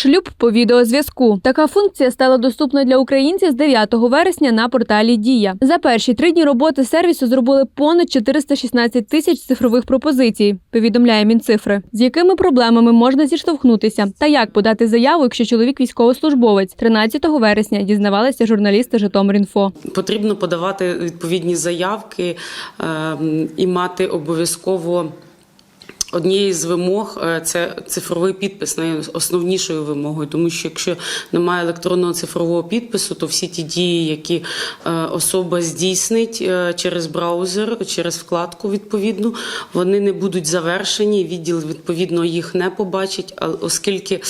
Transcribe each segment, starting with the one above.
Шлюб по відеозв'язку. Така функція стала доступна для українців з 9 вересня на порталі Дія. За перші три дні роботи сервісу зробили понад 416 тисяч цифрових пропозицій. Повідомляє Мінцифри. З якими проблемами можна зіштовхнутися та як подати заяву, якщо чоловік військовослужбовець 13 вересня дізнавалися журналісти Житомир.Інфо. Потрібно подавати відповідні заявки ем, і мати обов'язково. Однією з вимог е, це цифровий підпис найосновнішою вимогою, тому що якщо немає електронного цифрового підпису, то всі ті дії, які е, особа здійснить е, через браузер, через вкладку відповідну, вони не будуть завершені. Відділ відповідно їх не побачить, оскільки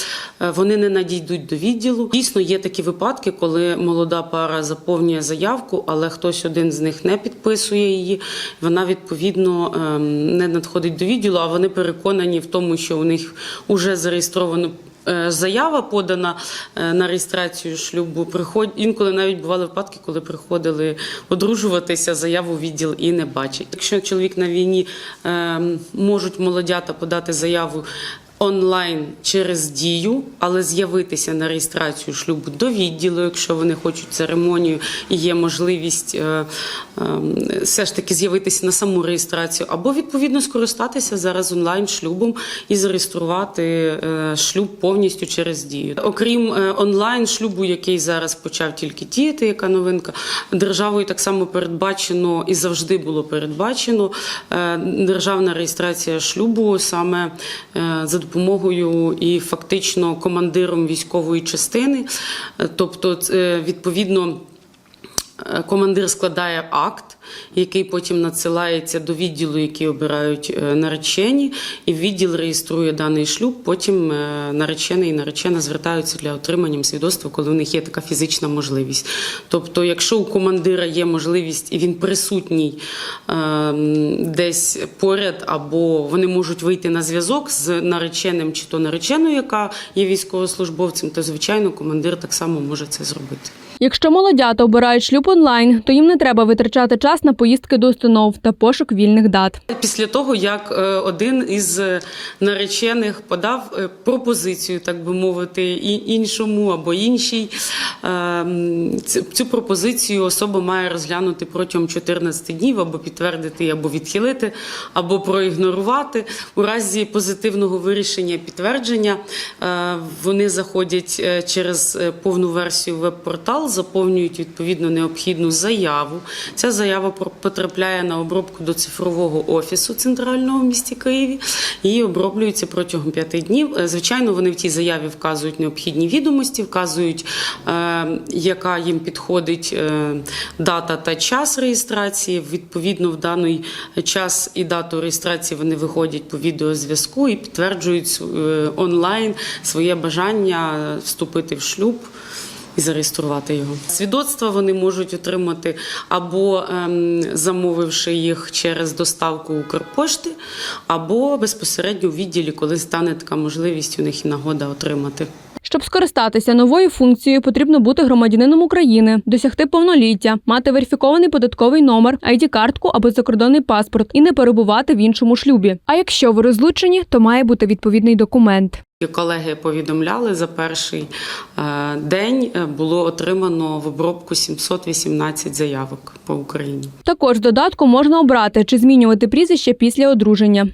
вони не надійдуть до відділу. Дійсно, є такі випадки, коли молода пара заповнює заявку, але хтось один з них не підписує її. Вона відповідно ем, не надходить до відділу, а вони переконані в тому, що у них вже зареєстровано. е, Заява подана е, на реєстрацію шлюбу. Приход... Інколи навіть бували випадки, коли приходили одружуватися, заяву відділ і не бачить. Якщо чоловік на війні е, можуть молодята подати заяву онлайн через дію, але з'явитися на реєстрацію шлюбу до відділу, якщо вони хочуть церемонію і є можливість е, е, все ж таки з'явитися на саму реєстрацію, або відповідно скористатися зараз онлайн шлюбом і зареєструвати е, шлюб повністю через дію. Окрім е, онлайн шлюбу, який зараз почав тільки діяти, яка новинка, державою так само передбачено і завжди було передбачено е, державна реєстрація шлюбу саме е, за допомогою і фактично командиром військової частини. Е, Тобто, е, відповідно. Е, Командир складає акт, який потім надсилається до відділу, який обирають е, наречені, і відділ реєструє даний шлюб. Потім е, наречений і наречена звертаються для отримання свідоцтва, коли у них є така фізична можливість. Тобто, якщо у командира є можливість і він присутній десь поряд, або вони можуть вийти на зв'язок з нареченим чи то нареченою, яка є військовослужбовцем, то звичайно командир так само може це зробити. Якщо молодята обирають шлюб онлайн, то їм не треба витрачати час на поїздки до установ та пошук вільних дат. Після того, як е, один із е, наречених подав е, пропозицію, так би мовити, і іншому або іншій, цю- пропозицію особа має розглянути протягом 14 днів або підтвердити, або відхилити, або проігнорувати. У разі позитивного вирішення підтвердження вони заходять через повну версію веб-портал, заповнюють відповідно необхідну заяву. Ця заява потрапляє на обробку до цифрового офісу центрального в місті Києві і оброблюється протягом п'яти днів. Е, Звичайно, вони в тій заяві вказують необхідні відомості, вказують, е, яка їм підходить е, дата та час реєстрації. Відповідно, в даний час і дату реєстрації вони виходять по відеозв'язку і підтверджують онлайн своє бажання вступити в шлюб і зареєструвати його. Свідоцтва вони можуть отримати або ем, замовивши їх через доставку Укрпошти, або безпосередньо у відділі, коли стане така можливість у них і нагода отримати. Щоб скористатися новою функцією, потрібно бути громадянином України, досягти повноліття, мати верифікований податковий номер, id картку або закордонний паспорт і не перебувати в іншому шлюбі. А якщо ви розлучені, то має бути відповідний документ. Колеги повідомляли за перший е, день е, було отримано в обробку 718 заявок по Україні. Також додатку можна обрати чи змінювати прізвище після одруження.